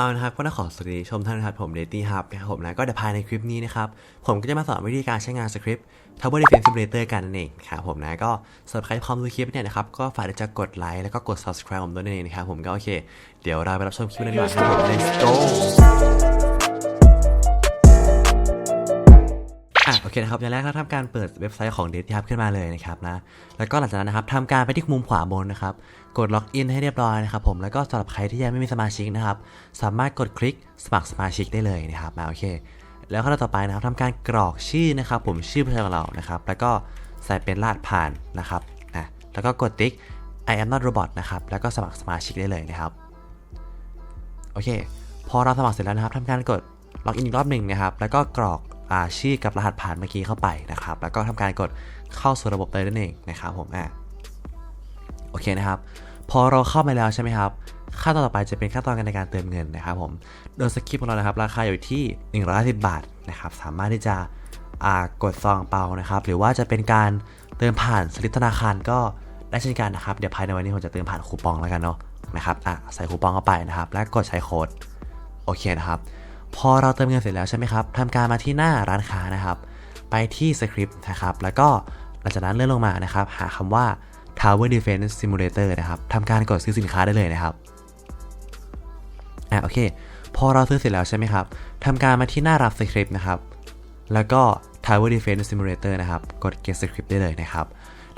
เอานะครับก็ต้องขอสวัสดีชมท่านนะครับผมเดตี้ฮับนะครับผมนะก็เดี๋ยวภายในคลิปนี้นะครับ ผมก็จะมาสอนวิธีการใช้งานสคริปต์ Tower Defense Simulator กันนั่นเองครับผมนะก็สำหรับใครที่พร้อมดูคลิปเนี่ยนะครับ ก็ฝากที่จะกดไลค์แล้วก็กด subscribe ผมด้วยนั่นเองนะครับผมก็โอเค เดี๋ยวเราไปรับชมคลิปกันดีกว่าครับผม let's go อะโอเคนะครับอย่างแรกเราทำการเปิดเว็บไซต์ของ d a t y Hub ขึ้นมาเลยนะครับนะแล้วก็หลังจากนั้นนะครับทำการไปที่มุมขวาบนนะครับกดล็อกอินให้เรียบร้อยนะครับผมแล้วก็สำหรับใครที่ยังไม่มีสมาชิกนะครับสามารถกดคลิกสมัครสมาชิกได้เลยนะครับมาโอเค แล้วขั้นตอนต่อไปนะครับทำการกรอกชื่อนะครับ ผมชื่อผู้ใช้ของเรานะครับแล้วก็ใส่เป็นรหัสผ่านนะครับนะแล้วก็กดติ๊ก I am not robot นะครับแล้วก็สมัครสมาชิกได้เลยนะครับโอเค พอเราสมัครเสร็จแล้วนะครับทำการกดล็อกอินอีกรอบหนึ่งนะครับแล้วก็กรอก ชื่อกับรหัสผ่านเมื่อกี้เข้าไปนะครับ แล้วก็ทำการกดเข้าสู่ระบบเลยนั่นเองนะครับผมอะโอเคนะครับ พอเราเข้ามาแล้วใช่ไหมครับขั้นตอนต่อไปจะเป็นขั้นตอนในการเติมเงินนะครับผมโดยสคริปต์ของเรานะครับ ราคาอยู่ที่ 150 บาทนะครับ สามารถที่จะอากดซองเปานะครับ หรือว่าจะเป็นการเติมผ่านสลิปธนาคารก็ได้เช่นกันนะครับ เดี๋ยวภายในวันนี้ผมจะเติมผ่านคูปองแล้วกันเนาะนะครับอะใส่คูปองเข้าไปนะครับ และกดใช้โค้ดโอเคนะครับ พอเราเติมเงินเสร็จแล้วใช่ไหมครับทำการมาที่หน้าร้านค้านะครับ ไปที่สคริปต์นะครับ แล้วก็หลังจากนั้นเลื่อนลงมานะครับ หาคำว่า Tower Defense Simulator นะครับทำการกดซื้อสินค้าได้เลยนะครับอะโอเค พอเราซื้อเสร็จแล้วใช่ไหมครับทำการมาที่หน้ารับสคริปต์นะครับ แล้วก็ Tower Defense Simulator นะครับ กด Get Script ได้เลยนะครับ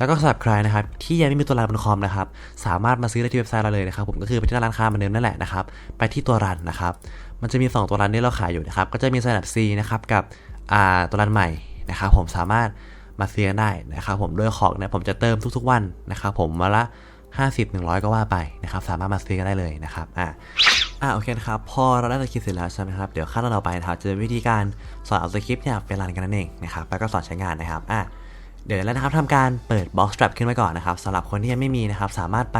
แล้วก็สำหรับใครนะครับที่ยังไม่มีตัวรันบนคอมนะครับสามารถมาซื้อได้ที่เว็บไซต์เราเลยนะครับผมก็คือไปที่ร้านค้าเหมือนเดิมนั่นแหละนะครับไปที่ตัวรันนะครับมันจะมี 2 ตัวรันที่เราขายอยู่นะครับก็จะมี Synapse C นะครับกับอ่าตัวรันใหม่นะครับผมสามารถมาซื้อกันได้นะครับผมด้วยของเนี่ยผมจะเติมทุกๆวันนะครับผมวันละ 50 100 ก็ว่าไปนะครับสามารถมาซื้อกันได้เลยนะครับอ่าอ่าโอเคนะครับพอเราได้สคริปต์เสร็จแล้วใช่ไหมครับเดี๋ยวขั้นตอนต่อไปนะครับจะเป็นวิธีการสอนเอาสคริปต์เนี่ยไปรันกันนั่นเองนะครับแล้วก็สอนใช้งานนะครับอะ เดี๋ยวแล้วนะครับทำการเปิด Box Strap ขึ้นมาก่อนนะครับสำหรับคนที่ยังไม่มีนะครับ สามารถไป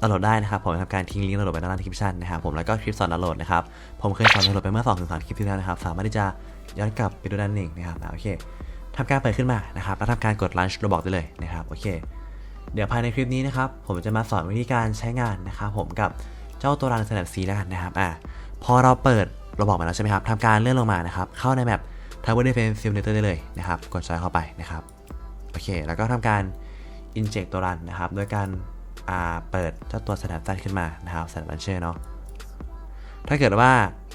ดาวน์โหลดได้นะครับ ผมทำการทิ้งลิงก์ดาวน์โหลดไว้ด้านล่างคลิปชั่นนะครับผมแล้วก็คลิปสอนดาวน์โหลดนะครับ ผมเคยสอนดาวน์โหลดไปเมื่อ2อถึงสคลิปที่แล้วนะครับ สามารถที่จะย้อนกลับไปดูด้านหนึ่งนะครับอะโอเคทำการเปิดขึ้นมานะครับแล้วทำการกด Launch Roblox ได้เลยนะครับโอเค เดี๋ยวภายในคลิปนี้นะครับผมจะมาสอนวิธีการใช้งานนะครับผมกับเจ้าตัวรัน Synapse C แล้วกันนะครับอะพอเราเปิดเราบอกมาแล้วใช่ไหมครับทำการเลื่อนลงมานะครับเข้าในแมป Tower Defense Simulator ได้เลยนะครับกดจอยเข้าไปนะครับ โอเค แล้วก็ทำการ inject ตัวรันนะครับ โดยการเปิดเจ้าตัว Synapse ขึ้นมานะครับ Synapse Launcher เนาะ ถ้าเกิดว่า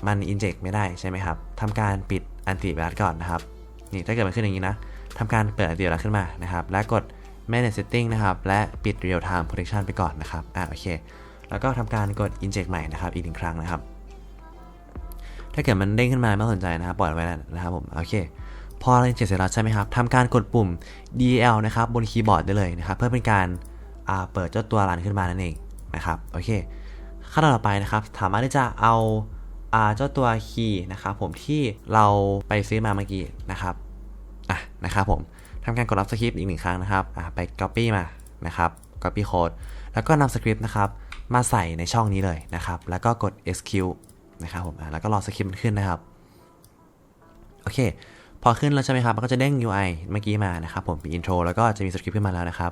มัน inject ไม่ได้ใช่ไหมครับทำการปิด anti virus ก่อนนะครับ นี่ถ้าเกิดมันขึ้นอย่างนี้นะทำการเปิด anti virus ขึ้นมานะครับ และกด manage setting นะครับ และปิด real time protection ไปก่อนนะครับ อ่าโอเค แล้วก็ทำการกด inject ใหม่นะครับ อีกหนึ่งครั้งนะครับ ถ้าเกิดมันเด้งขึ้นมาไม่สนใจนะครับ ปล่อยไว้นะครับผม โอเค พอเรา inject เสร็จแล้วใช่ไหมครับทำการกดปุ่ม DL นะครับบนคีย์บอร์ดได้เลยนะครับ เพื่อเป็นการเปิดเจ้าตัวรันขึ้นมานั่นเองนะครับโอเคขั้นตอนต่อไปนะครับสามารถที่จะเอาอาเจ้าตัวคีย์นะครับผมที่เราไปซื้อมาเมื่อกี้นะครับอะนะครับผมทำการกดรับสคริปต์อีกหนึ่งครั้งนะครับอะไป Copy มานะครับ Copy Code แล้วก็นำสคริปต์นะครับมาใส่ในช่องนี้เลยนะครับ แล้วก็กด execute นะครับผมอะแล้วก็รอสคริปต์มันขึ้นนะครับ โอเค พอขึ้นแล้วใช่ไหมครับ มันก็จะเด้ง UI เมื่อกี้มานะครับผมมีอินโทรแล้วก็จะมีสคริปต์ขึ้นมาแล้วนะครับ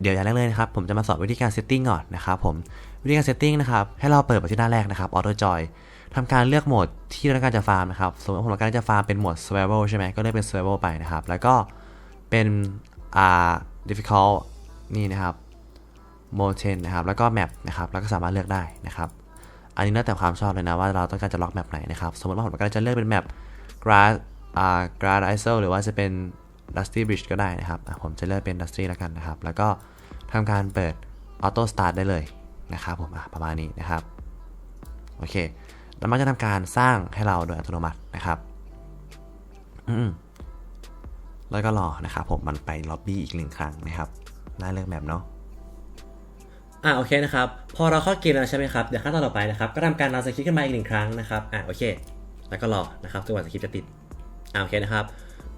เดี๋ยวอย่างแรกเลยนะครับ ผมจะมาสอนวิธีการเซตติ้งก่อนนะครับผมวิธีการเซตติ้งนะครับ ให้เราเปิดไปที่หน้าแรกนะครับ Auto Joy ทำการเลือกโหมดที่เราต้องการจะฟาร์มนะครับ สมมติว่าผมต้องการจะฟาร์มเป็นโหมด Survival ใช่ไหมก็เลือกเป็น Survival ไปนะครับ แล้วก็เป็นอ่า difficult นี่นะครับ Mountain นะครับ แล้วก็ Map นะครับ แล้วก็สามารถเลือกได้นะครับ อันนี้แล้วแต่ความชอบเลยนะว่าเราต้องการจะล็อกแมปไหนนะครับ สมมติว่าผมต้องการจะเลือกเป็นแมป grass อ่า grass isle หรือว่าจะเป็น dusty bridge ก็ได้นะครับ ผมจะเลือกเป็น dusty แล้วกันนะครับ แล้วก็ทำการเปิด auto start ได้เลยนะครับผมประมาณนี้นะครับ โอเค แล้วมันจะทำการสร้างให้เราโดยอัตโนมัตินะครับอืมแล้วก็รอนะครับผมมันไปล็อบบี้อีกหนึ่งครั้งนะครับได้เลือกแมปเนาะอ่าโอเคนะครับ พอเราเข้าเกมแล้วใช่ไหมครับ เดี๋ยวขั้นตอนต่อไปนะครับ ก็ทำการรันสคริปต์ขึ้นมาอีกหนึ่งครั้งนะครับ อ่าโอเค แล้วก็รอนะครับจนกว่าสคริปต์จะติด โอเคนะครับ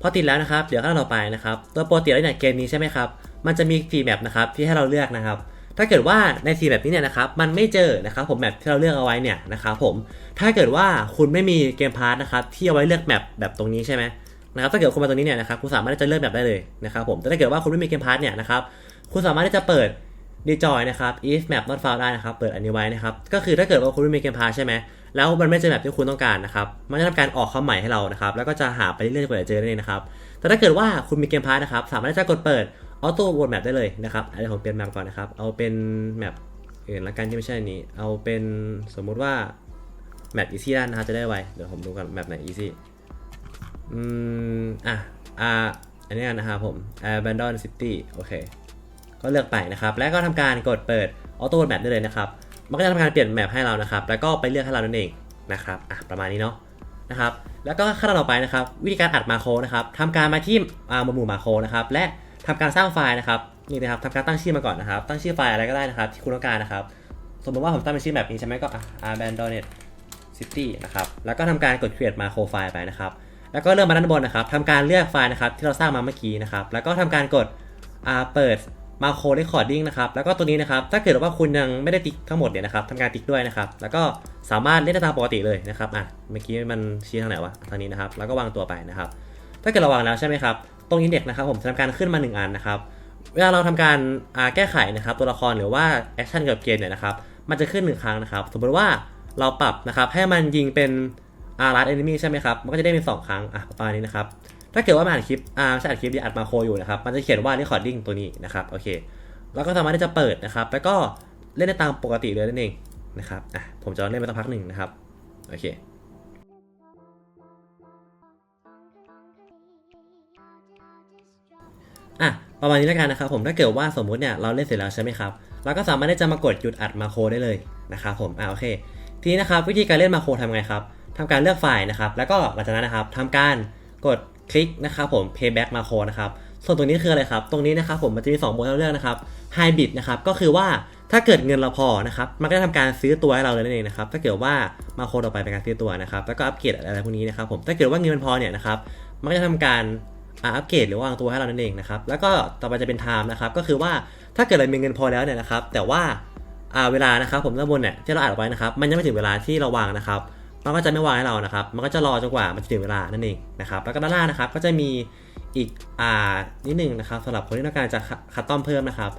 พอติดแล้วนะครับ เดี๋ยวขั้นต่อไปนะครับ ตัวปกติแล้วเนี่ยเกมนี้ใช่ไหมครับ มันจะมี4แมปนะครับที่ให้เราเลือกนะครับ ถ้าเกิดว่าใน4แบบนี้เนี่ยนะครับ มันไม่เจอนะครับผมแมปที่เราเลือกเอาไว้เนี่ยนะครับผม ถ้าเกิดว่าคุณไม่มีเกมพาร์ทนะครับที่เอาไว้เลือกแมปแบบตรงนี้ใช่ไหมนะครับ ถ้าเกิดคุณมาตรงนี้เนี่ยนะครับ คุณสามารถที่จะเลือกแบบได้เลยนะครับผม แต่ถ้าเกิดว่าคุณไม่มีเกมพาร์ทเนี่ยนะครับ คุณสามารถที่จะเปิดดีจอยนะครับ if map not found ได้นะครับ เปิดอันนี้ไว้นะครับ ก็คือถ้าเกิดว่าคุณไม่มีเกมพาใช่ไหมแล้วมันไม่เจอแบบที่คุณต้องการนะครับ มันจะทำการออกคำใหม่ให้เรานะครับ แล้วก็จะหาไปเรื่อยๆจนกว่าจะเจอนั่นเองนะครับ แต่ถ้าเกิดว่าคุณมีเกมพาร์ทนะครับ สามารถจะกดเปิดออโต้วนแมปได้เลยนะครับอันนี้ผมเปลี่ยนแมปก่อนนะครับ เอาเป็นแมปอื่นละกันที่ไม่ใช่นี้ เอาเป็นสมมุติว่าแมปอีซี่ด้านนะครับจะได้ไว เดี๋ยวผมดูกันแมปไหนอีซี่ อืม อะ อ่า อันนี้กันนะครับผม Abandon City โอเค ก็เลือกไปนะครับ แล้วก็ทำการกดเปิดออโต้แมปได้เลยนะครับ มันก็จะทำการเปลี่ยนแมปให้เรานะครับ แล้วก็ไปเลือกให้เรานั่นเองนะครับอะประมาณนี้เนาะนะครับ แล้วก็ขั้นตอนต่อไปนะครับ วิธีการอัดมาโครนะครับทำการมาที่อ่าหมวดหมู่มาโครนะครับ และทำการสร้างไฟล์นะครับนี่นะครับทำการตั้งชื่อมาก่อนนะครับ ตั้งชื่อไฟล์อะไรก็ได้นะครับที่คุณต้องการนะครับ สมมติว่าผมตั้งเป็นชื่อแบบนี้ใช่ไหมก็อะ abandoned city นะครับ แล้วก็ทำการกด create macro file ไปนะครับ แล้วก็เริ่มมาด้านบนนะครับทำการเลือกไฟล์นะครับที่เราสร้างมาเมื่อกี้นะครับ แล้วก็ทำการกดเปิด อ่าเปิด macro recording นะครับแล้วก็ตัวนี้นะครับถ้าเกิดว่าคุณยังไม่ได้ติ๊กทั้งหมดเนี่ยนะครับทำการติ๊กด้วยนะครับแล้วก็สามารถเล่นได้ตามปกติเลยนะครับอะเมื่อกี้มันชี้ทางไหนวะทางนี้นะครับแล้วก็วางตัวไปนะครับถ้าเกิดเราวางแล้วใช่ไหมครับตรงอินเด็กนะครับผมจะทำการขึ้นมา 1 อันนะครับเวลาเราทำการแก้ไขนะครับตัวละครหรือว่าแอคชั่นเกี่ยวกับเกมเนี่ยนะครับมันจะขึ้นหนึ่งครั้งนะครับสมมติว่าเราปรับนะครับให้มันยิงเป็นอาร์ลัดเอนมี่ใช่ไหมครับมันก็จะได้เป็นสองครั้งอะประมาณนี้นะครับ ถ้าเกิดว่ามาอัดคลิปอ่าไม่ใช่อัดคลิปดีอัดมาโคอยู่นะครับ มันจะเขียนว่า recording ตัวนี้นะครับ โอเค แล้วก็สามารถที่จะเปิดนะครับ แล้วก็เล่นได้ตามปกติเลยนั่นเองนะครับ อะ ผมจะเล่นไปสักพักหนึ่งนะครับ โอเคอะประมาณนี้แล้วกันนะครับผมถ้าเกิดว่าสมมุติเนี่ยเราเล่นเสร็จแล้วใช่ไหมครับเราก็สามารถที่จะมากดหยุดอัดมาโคได้เลยนะครับผมอ่าโอเค ทีนี้นะครับวิธีการเล่นมาโครทำไงครับทำการเลือกไฟล์นะครับ แล้วก็หลังจากนั้นนะครับทำการกด คลิกนะครับผม payback มาโครนะครับส่วนตรงนี้คืออะไรครับ ตรงนี้นะครับผมมันจะมี2โหมดให้เราเลือกนะครับ hybrid นะครับก็คือว่าถ้าเกิดเงินเราพอนะครับมันก็จะทำการซื้อตัวให้เราเลยนั่นเองนะครับถ้าเกิดว่ามาโครต่อไปเป็นการซื้อตัวนะครับแล้วก็อัปเกรดอะไรพวกนี้นะครับผมถ้าเกิดว่าเงินมันพอเนี่ยนะครับมันก็จะทำการอัปเกรดหรือวางตัวให้เรานั่นเองนะครับแล้วก็ต่อไปจะเป็น time นะครับก็คือว่าถ้าเกิดเรามีเงินพอแล้วเนี่ยนะครับแต่ว่าอ่าเวลานะครับผมด้านบนเนี่ยที่เราอ่านไว้นะครับมันยังไม่ถึงเวลาที่เราวางนะครับ มันก็จะไม่วางให้เรานะครับ มันก็จะรอจนกว่ามันจะถึงเวลานั่นเองนะครับ แล้วก็ด้านล่างนะครับก็จะมีอีกอ่านิดหนึ่งนะครับสำหรับคนที่ต้องการจะคัดต้อมเพิ่มนะครับ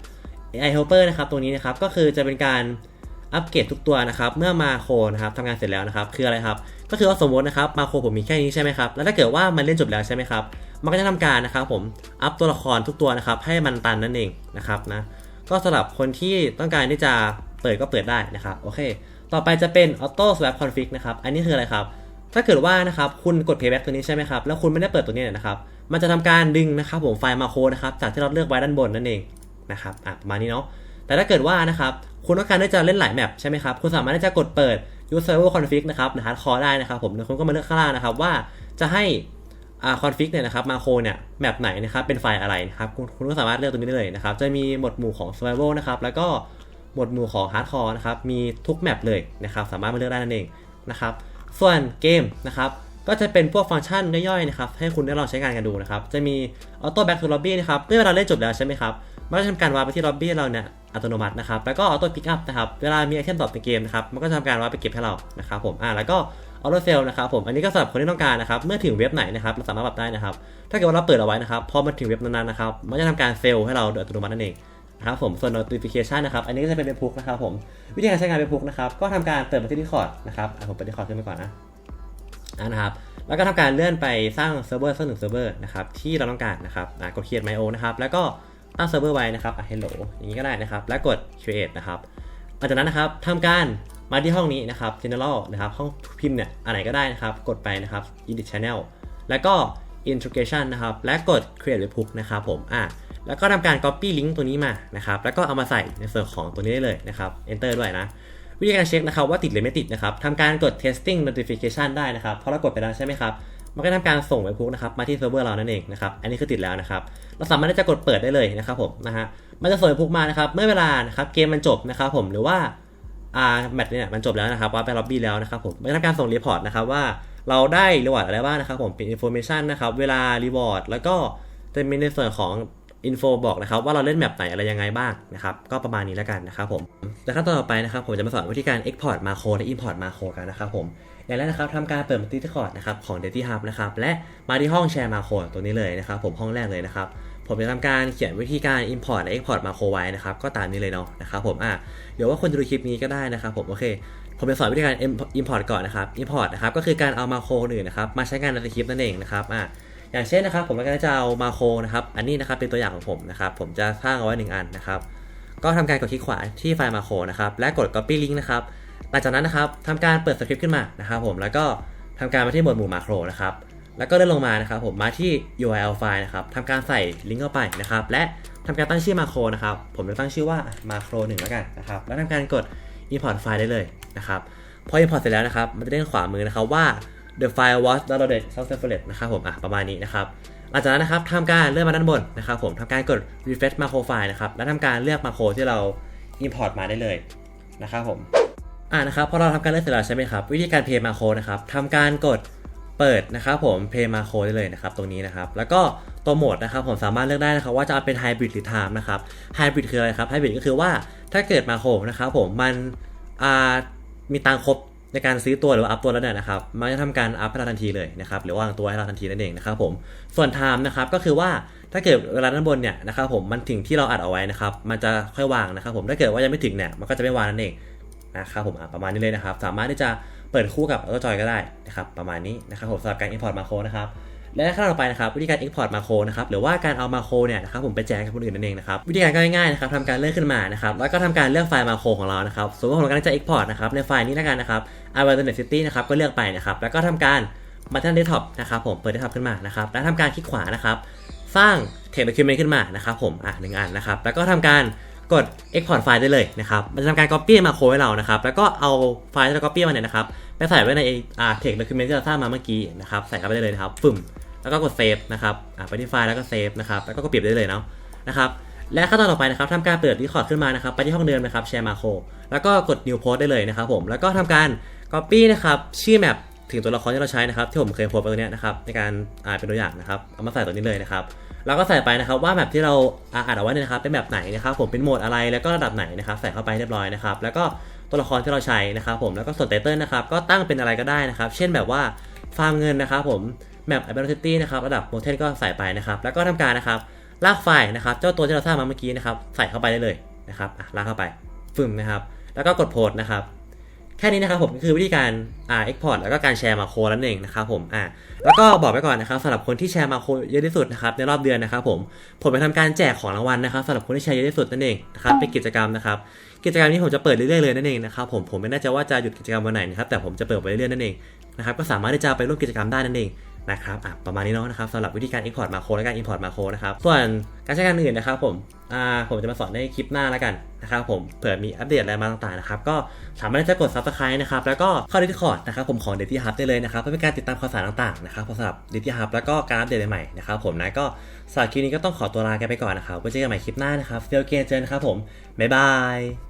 AI Helper นะครับตรงนี้นะครับก็คือจะเป็นการอัปเกรดทุกตัวนะครับเมื่อมาโคนะครับทำงานเสร็จแล้วนะครับคืออะไรครับก็คือว่าสมมตินะครับมาโคผมมีแค่นี้ใช่ไหมครับแล้วถ้าเกิดว่ามันเล่นจบแล้วใช่ไหมครับมันก็จะทำการนะครับผมอัพตัวละครทุกตัวนะครับให้มันตันนั่นเองนะครับนะก็สำหรับคนที่ต้องการที่จะเปิดก็เปิดได้นะครับโอเค ต่อไปจะเป็น auto swap config นะครับ อันนี้คืออะไรครับ ถ้าเกิดว่านะครับคุณกด Playback ตัวนี้ใช่ไหมครับ แล้วคุณไม่ได้เปิดตัวนี้เนี่ยนะครับ มันจะทำการดึงนะครับผมไฟล์มาโคนะครับ จากที่เราเลือกไว้ด้านบนนั่นเองนะครับอะประมาณนี้เนาะ แต่ถ้าเกิดว่านะครับคุณต้องการที่จะเล่นหลายแมปใช่ไหมครับ คุณสามารถที่จะกดเปิด User config นะครับหรือ hardcore ได้นะครับผมแล้วคุณก็มาเลือกข้างล่างนะครับว่าจะให้อ่าคอนฟิกเนี่ยนะครับมาโคเนี่ยแบบไหนนะครับเป็นไฟล์อะไรนะครับคุณคุณก็สามารถเลือกตรงนี้ได้เลยนะครับจะมีหมวดหมู่ของ survival นะครับแล้วก็ หมวดหมู่ของ hardcore นะครับมีทุกแมปเลยนะครับสามารถมาเลือกได้นั่นเองนะครับส่วนเกมนะครับก็จะเป็นพวกฟังก์ชันย่อยๆนะครับให้คุณได้ลองใช้งานกันดูนะครับจะมี auto back to lobby นะครับเมื่อเวลาเล่นจบแล้วใช่ไหมครับมันก็จะทำการวาร์ปไปที่ lobby เราเนี่ยอัตโนมัตินะครับ แล้วก็ auto pick up นะครับ เวลามีไอเทมดรอปในเกมนะครับ มันก็จะทำการวาร์ปไปเก็บให้เรา นะครับผม อ่า แล้วก็ออโต้เซลนะครับผม อันนี้ก็สำหรับคนที่ต้องการนะครับ เมื่อถึงเว็บไหนนะครับเราสามารถปรับได้นะครับ ถ้าเกิดว่าเราเปิดเอาไว้นะครับ พอมาถึงเว็บนั้นๆนะครับ มันจะทำการเซลให้เราโดยอัตโนมัตินั่นเอง นะครับผมส่วน notification นะครับ อันนี้ก็จะเป็นเว็บพุกนะครับผมวิธีการใช้งานเว็บพุกนะครับก็ทำการเปิดมาที่ Discord นะครับผมเปิด Discord ขึ้นไปก่อนนะนะครับแล้วก็ทำการเลื่อนไปสร้างเซิร์ฟเวอร์สักหนึ่งเซิร์ฟเวอร์นะครับที่เราต้องการนะครับกด create my o นะครับแล้วก็ตั้งเซิร์ฟเวอร์ไว้นะครับอะ hello อย่างนี้ก็ได้นะครับ แล้วกด create นะครับหลังจากนั้นนะครับทำการมาที่ห้องนี้นะครับ general นะครับห้องพิมพ์เนี่ยอันไหนก็ได้นะครับ กดไปนะครับ edit channel แล้วก็ integration นะครับ และกด create webhook นะครับผมอะ แล้วก็ทำการ copy link ตัวนี้มานะครับ แล้วก็เอามาใส่ในส่วนของตัวนี้ได้เลยนะครับ enter ด้วยนะ วิธีการเช็คนะครับว่าติดหรือไม่ติดนะครับทำการกด testing notification ได้นะครับ พอเรากดไปแล้วใช่ไหมครับ มันก็ทำการส่ง webhook นะครับมาที่เซิร์ฟเวอร์เรานั่นเองนะครับ อันนี้คือติดแล้วนะครับ เราสามารถที่จะกดเปิดได้เลยนะครับผมนะฮะ มันจะส่ง webhook มานะครับ เมื่อเวลานะครับเกมมันจบนะครับผม หรือว่าอ่าแมตช์เนี่ยมันจบแล้วนะครับว่าไปล็อบบี้แล้วนะครับผมมันจะทำการส่งรีพอร์ตนะครับว่าเราได้รีวอร์ดอะไรบ้างนะครับผมเป็นอินโฟเมชันนะครับเวลารีวอร์ดแล้วก็จะมีในส่วนของ อินโฟบอกนะครับว่าเราเล่นแมปไหนอะไรยังไงบ้างนะครับก็ประมาณนี้แล้วกันนะครับผมและขั้นตอนต่อไปนะครับผมจะมาสอนวิธีการ Export มาโคและ Import มาโคกันนะครับผมอย่างแรกนะครับทำการเปิดมาที่ Discord นะครับของ d a t y Hub นะครับและมาที่ห้องแชร์มาโคตัวนี้เลยนะครับผมห้องแรกเลยนะครับผมจะทำการเขียนวิธีการ import และ export มาโครไว้นะครับก็ตามนี้เลยเนาะนะครับผมอะเดี๋ยวว่าคนจะดูคลิปนี้ก็ได้นะครับผมโอเคผมจะสอนวิธีการ import ก่อนนะครับ import นะครับก็คือการเอามาโคอื่นนะครับมาใช้งานในสคริปต์นั่นเองนะครับอะ อย่างเช่นนะครับผมก็จะเอามาโครนะครับ อันนี้นะครับเป็นตัวอย่างของผมนะครับ ผมจะสร้างเอาไว้หนึ่งอันนะครับ ก็ทำการกดคลิกขวาที่ไฟล์มาโครนะครับ และกด copy link นะครับ หลังจากนั้นนะครับทำการเปิดสคริปต์ขึ้นมานะครับผมแล้วก็ทำการมาที่หมวดหมู่มาโครนะครับ แล้วก็เลื่อนลงมานะครับผมมาที่ URL ไฟล์นะครับทำการใส่ลิงก์เข้าไปนะครับ และทำการตั้งชื่อมาโครนะครับ ผมจะตั้งชื่อว่ามาโครหนึ่งแล้วกันนะครับ แล้วทำการกด import ไฟล์ได้เลยนะครับ พอ import เสร็จแล้วนะครับ มันจะเด้งขวามือนะครับว่า the file was downloaded successfully นะครับผมอะประมาณนี้นะครับหลังจากนั้นนะครับทำการเลื่อนมาด้านบนนะครับผมทำการกด refresh macro file นะครับแล้วทำการเลือกมาโครที่เรา import มาได้เลยนะครับผมอ่านะครับพอเราทำการเลือกเสร็จแล้วใช่ไหมครับ วิธีการเพย์มาโครนะครับทำการกดเปิดนะครับผมเพย์มาโครได้เลยนะครับตรงนี้นะครับแล้วก็ตัวโหมดนะครับผมสามารถเลือกได้นะครับว่าจะเอาเป็นไฮบริดหรือไทม์นะครับไฮบริดคืออะไรครับไฮบริดก็คือว่าถ้าเกิดมาโครนะครับผมมันอ่ามีตังค์ครบ ในการซื้อตัวหรือว่าอัพตัวแล้วเนี่ยนะครับมันจะทำการอัพให้เราทันทีเลยนะครับหรือวางตัวให้เราทันทีนั่นเองนะครับผมส่วนไทม์นะครับก็คือว่าถ้าเกิดเวลาด้านบนเนี่ยนะครับผมมันถึงที่เราอัดเอาไว้นะครับมันจะค่อยวางนะครับผมถ้าเกิดว่ายังไม่ถึงเนี่ยมันก็จะไม่วางนั่นเองนะครับผมประมาณนี้เลยนะครับ สามารถที่จะเปิดคู่กับ AutoJoy ก็ได้นะครับประมาณนี้นะครับผมสำหรับการ import มาโครนะครับ และขั้นต่อไปนะครับวิธีการ export มาโครนะครับหรือว่าการเอามาโครเนี่ยนะครับผมไปแจกกับคนอื่นนั่นเองนะครับวิธีการก็ง่ายๆนะครับทำการเลือกขึ้นมานะครับแล้วก็ทำการเลือกไฟล์มาโครของเรานะครับสมมติว่าผมกำลังจะ export นะครับในไฟล์นี้แล้วกันนะครับ a v a n t City นะครับก็เลือกไปนะครับแล้วก็ทำการมาที่ desktop นะครับผมเปิด desktop ขึ้นมานะครับแล้วทำการคลิกขวานะครับสร้าง text document ขึ้นมานะครับผมอะหนึ่งอันนะครับแล้วก็ทำการ กด export ไฟล์ได้เลยนะครับ มันจะทำการ copy มาโคให้เรานะครับ แล้วก็เอาไฟล์ที่เรา copy มาเนี่ยนะครับ ไปใส่ไว้ในอ่า text document ที่เราสร้างมาเมื่อกี้นะครับ ใส่เข้าไปได้เลยนะครับ ฟึ่ม แล้วก็กด save นะครับ อ่า ไปที่ไฟล์แล้วก็ save นะครับ แล้วก็เปรียบได้เลยเนาะ นะครับ และขั้นตอนต่อไปนะครับทำการเปิด Discord ขึ้นมานะครับ ไปที่ห้องเดิมนะครับ share macro แล้วก็กด new post ได้เลยนะครับผม แล้วก็ทำการ copy นะครับ ชื่อแมป ถึงตัวละครที่เราใช้นะครับที่ผมเคยโพสต์ไปตัวเนี้ยนะครับในการอ่านเป็นตัวอย่างนะครับเอามาใส่ตัวนี้เลยนะครับเราก็ใส่ไปนะครับว่าแบบที่เราอ่านเอาไว้เนี่ยนะครับเป็นแบบไหนนะครับผมเป็นโหมดอะไรแล้วก็ระดับไหนนะครับใส่เข้าไปเรียบร้อยนะครับแล้วก็ตัวละครที่เราใช้นะครับผมแล้วก็ส่วนไตเติลนะครับก็ตั้งเป็นอะไรก็ได้นะครับ เช่นแบบว่าฟาร์มเงินนะครับผมแมป ability นะครับระดับโมเทนก็ใส่ไปนะครับแล้วก็ทำการนะครับลากไฟล์นะครับเจ้าตัวที่เราสร้างมาเมื่อกี้นะครับใส่เข้าไปได้เลยนะครับลากเข้าไปฟึ่มนะครับ แล้วก็กดโพสต์นะครับ แค่นี้นะครับผมก็คือวิธีการอ่า export แล้วก็การแชร์มาโคนั่นเองนะครับผมอ่าแล้วก็บอกไว้ก่อนนะครับสำหรับคนที่แชร์มาโคเยอะที่สุดนะครับในรอบเดือนนะครับผมผมจะทำการแจกของรางวัลนะครับสำหรับคนที่แชร์เยอะที่สุดนั่นเองนะครับเป็นกิจกรรมนะครับกิจกรรมนี้ผมจะเปิดเรื่อยๆเลยนั่นเองนะครับผมผมไม่แน่ใจว่าจะหยุดกิจกรรมวันไหนนะครับแต่ผมจะเปิดไปเรื่อยๆนั่นเองนะครับก็สามารถที่จะไปร่วมกิจกรรมได้นั่นเอง นะครับอะประมาณนี้เนาะนะครับสำหรับวิธีการ export มาโครและการ import มาโครนะครับส่วนการใช้งานอื่นนะครับผมอ่าผมจะมาสอนในคลิปหน้าแล้วกันนะครับผมเผื่อมีอัปเดตอะไรมาต่างๆนะครับก็สามารถที่จะกด subscribe นะครับแล้วก็เข้า Discord นะครับผมของ d a t y Hub ได้เลยนะครับเพื่อเป็นการติดตามข่าวสารต่างๆนะครับสำหรับ d a t y Hub แล้วก็การอัปเดตใหม่ๆนะครับผมนะก็สำหรับคลิปนี้ก็ต้องขอตัวลากันไปก่อนนะครับไว้เจอกันใหม่คลิปหน้านะครับเจอเกนเจอนะครับผมบ๊ายบาย